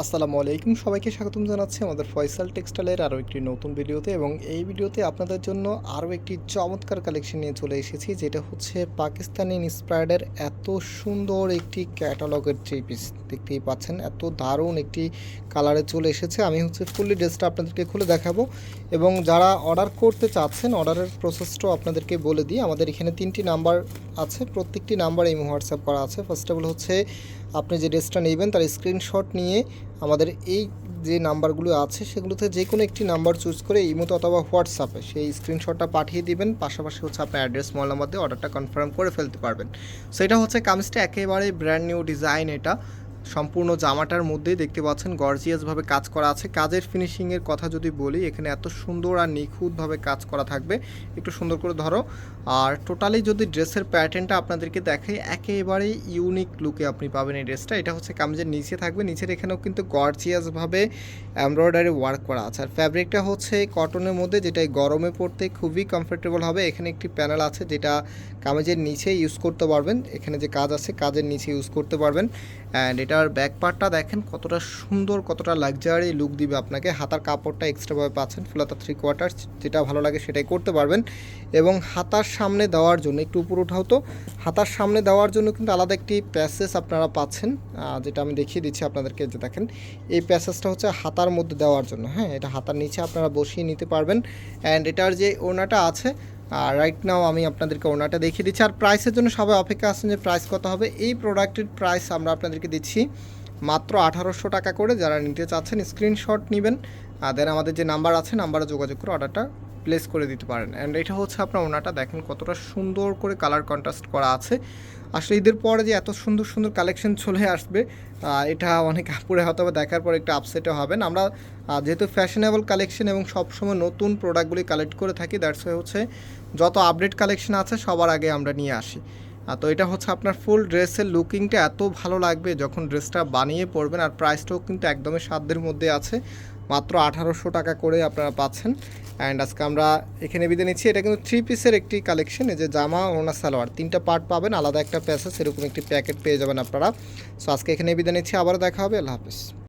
আসসালামু আলাইকুম। সবাইকে স্বাগতম জানাচ্ছি আমাদের ফয়সাল টেক্সটাইলের আরও একটি নতুন ভিডিওতে এবং এই ভিডিওতে আপনাদের জন্য আরও একটি চমৎকার কালেকশন নিয়ে চলে এসেছি, যেটা হচ্ছে পাকিস্তানি ইন্সপায়ার্ডের এত সুন্দর একটি ক্যাটালগের থ্রি পিস। দেখতেই পাচ্ছেন, এত দারুণ একটি কালারে চলে এসেছে। আমি হচ্ছে ফুললি ড্রেসটা আপনাদেরকে খুলে দেখাবো এবং যারা অর্ডার করতে চাচ্ছেন, অর্ডারের প্রসেসটাও আপনাদেরকে বলে দিই। আমাদের এখানে তিনটি নাম্বার আছে, প্রত্যেকটি নাম্বার এই হোয়াটসঅ্যাপ করা আছে। ফার্স্ট অফ অল হচ্ছে আপনি যে ড্রেসটা নেবেন তার স্ক্রিনশট নিয়ে আমাদের এই যে নাম্বারগুলো আছে, সেগুলোতে যে কোনো একটি নাম্বার চুজ করে ইমোতে অথবা হোয়াটসঅ্যাপে সেই স্ক্রিনশটটা পাঠিয়ে দিবেন। পাশাপাশি হচ্ছে আপনার অ্যাড্রেস মোবাইল নাম্বার দিয়ে অর্ডারটা কনফার্ম করে ফেলতে পারবেন। সেটা হচ্ছে কামিজটা একেবারে ব্র্যান্ড নিউ ডিজাইন এটা। সম্পূর্ণ জামাটার মধ্যেই দেখতে পাচ্ছেন গর্জিয়াসভাবে কাজ করা আছে। কাজের ফিনিশিংয়ের কথা যদি বলি, এখানে এত সুন্দর আর নিখুঁতভাবে কাজ করা থাকবে। একটু সুন্দর করে ধরো। আর টোটালি যদি ড্রেসের প্যাটার্নটা আপনাদেরকে দেখে একেবারে ইউনিক লুকে আপনি পাবেন এই ড্রেসটা। এটা হচ্ছে কামিজের নিচে থাকবে। নিচের এখানেও কিন্তু গর্জিয়াসভাবে এমব্রয়ডারি ওয়ার্ক করা আছে। আর ফ্যাব্রিকটা হচ্ছে কটনের মধ্যে যেটা গরমে পড়তে খুবই কমফোর্টেবল হবে। এখানে একটি প্যানেল আছে, যেটা কামিজের নিচে ইউজ করতে পারবেন। এখানে যে কাজ আছে, কাজের নিচে ইউজ করতে পারবেন। অ্যান্ড এটার ব্যাক পার্টটা দেখেন কতটা সুন্দর, কতটা লাক্সারি লুক দিবে আপনাকে। হাতার কাপড়টা এক্সট্রাভাবে পাচ্ছেন ফুলাতা থ্রি কোয়ার্টার যেটা ভালো লাগে সেটাই করতে পারবেন। এবং হাতার সামনে দেওয়ার জন্য, একটু উপর উঠাও তো, হাতার সামনে দেওয়ার জন্য কিন্তু আলাদা একটি প্যাসেজ আপনারা পাচ্ছেন। যেটা আমি দেখিয়ে দিচ্ছি আপনাদেরকে, যে দেখেন, এই প্যাসেজটা হচ্ছে হাতার মধ্যে দেওয়ার জন্য হ্যাঁ? এটা হাতার নিচে আপনারা বসিয়ে নিতে পারবেন। অ্যান্ড এটার যে ওনাটা আছে আর রাইট নাও আমি আপনাদেরকে ওনাটা দেখিয়ে দিচ্ছি। আর প্রাইসের জন্য সবাই অপেক্ষা আছেন যে প্রাইস কত হবে। এই প্রোডাক্টের প্রাইস আমরা আপনাদেরকে দিচ্ছি মাত্র আঠারোশো টাকা করে। যারা নিতে চাচ্ছেন স্ক্রিনশট নেবেন। আর দেন আমাদের যে নাম্বার আছে নাম্বারে যোগাযোগ করে অর্ডারটা প্লেস করে দিতে পারেন। অ্যান্ড এটা হচ্ছে আপনার ওনাটা দেখেন কতটা সুন্দর করে কালার কন্ট্রাস্ট করা আছে। আসলে ঈদের পরে যে এত সুন্দর সুন্দর কালেকশন চলে আসবে এটা অনেক আপুরে হয়তো বা দেখার পর একটু আপসেটও হবেন। আমরা যেহেতু ফ্যাশনেবল কালেকশন এবং সবসময় নতুন প্রোডাক্টগুলি কালেক্ট করে থাকি দ্যাটস হচ্ছে যত আপডেট কালেকশন আছে, সবার আগে আমরা নিয়ে আসি। তো এটা হচ্ছে আপনার ফুল ড্রেসের লুকিংটা এত ভালো লাগবে যখন ড্রেসটা বানিয়ে পরবেন আর প্রাইসটাও কিন্তু একদমই সাধ্যের মধ্যে আছে। মাত্র আঠারোশো টাকা করে আপনারা পাচ্ছেন। অ্যান্ড আজকে আমরা এখানে বিদে নিচ্ছি। এটা কিন্তু থ্রি পিসের একটি কালেকশন এই যে জামা ওনা সালোয়ার। তিনটা পার্ট পাবেন, আলাদা একটা প্যাসেজ এরকম একটি প্যাকেট পেয়ে যাবেন আপনারা। সো আজকে এখানে বিদে নিচ্ছি। আবারও দেখা হবে। আল্লাহ হাফিজ।